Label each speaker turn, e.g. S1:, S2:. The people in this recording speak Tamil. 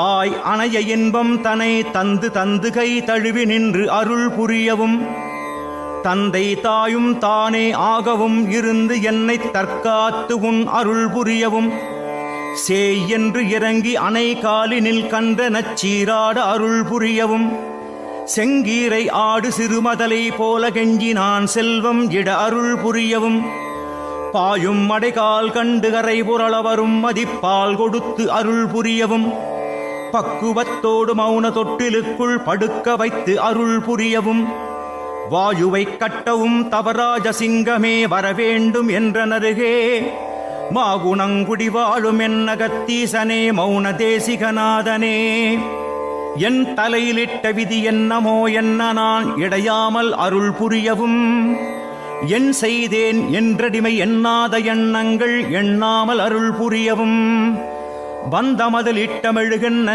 S1: தாய் அணைய இன்பம் தனை தந்து தந்து கை தழுவி நின்று அருள் புரியவும். தந்தை தாயும் தானே ஆகவும் இருந்து என்னை தற்காத்து உன் அருள் புரியவும். சேய் என்று இறங்கி அணை காலினில் கண்ட நச்சீராட அருள் புரியவும். செங்கீரை ஆடு சிறுமதலை போல கெஞ்சி நான் செல்வம் இட அருள் புரியவும். பாயும் மடைகால் கண்டு கரை புரள வரும் மதிப்பால் கொடுத்து அருள் புரியவும். பக்குவத்தோடு மௌன தொட்டிலுக்குள் படுக்க வைத்து அருள் புரியவும் வாயுவை கட்டவும் தவராஜ சிங்கமே வரவேண்டும் என்றனருகே மாகுணங்குடி வாழும் என்னகத்தீசனே மௌன தேசிகநாதனே. என் தலையிலிட்ட விதி என்னமோ என்ன நான் இடையாமல் அருள் புரியவும் என் செய்தேன் என்றடிமை எண்ணாத எண்ணங்கள் எண்ணாமல் அருள் புரியவும் வந்தமதில் இட்டமெழுகின்ற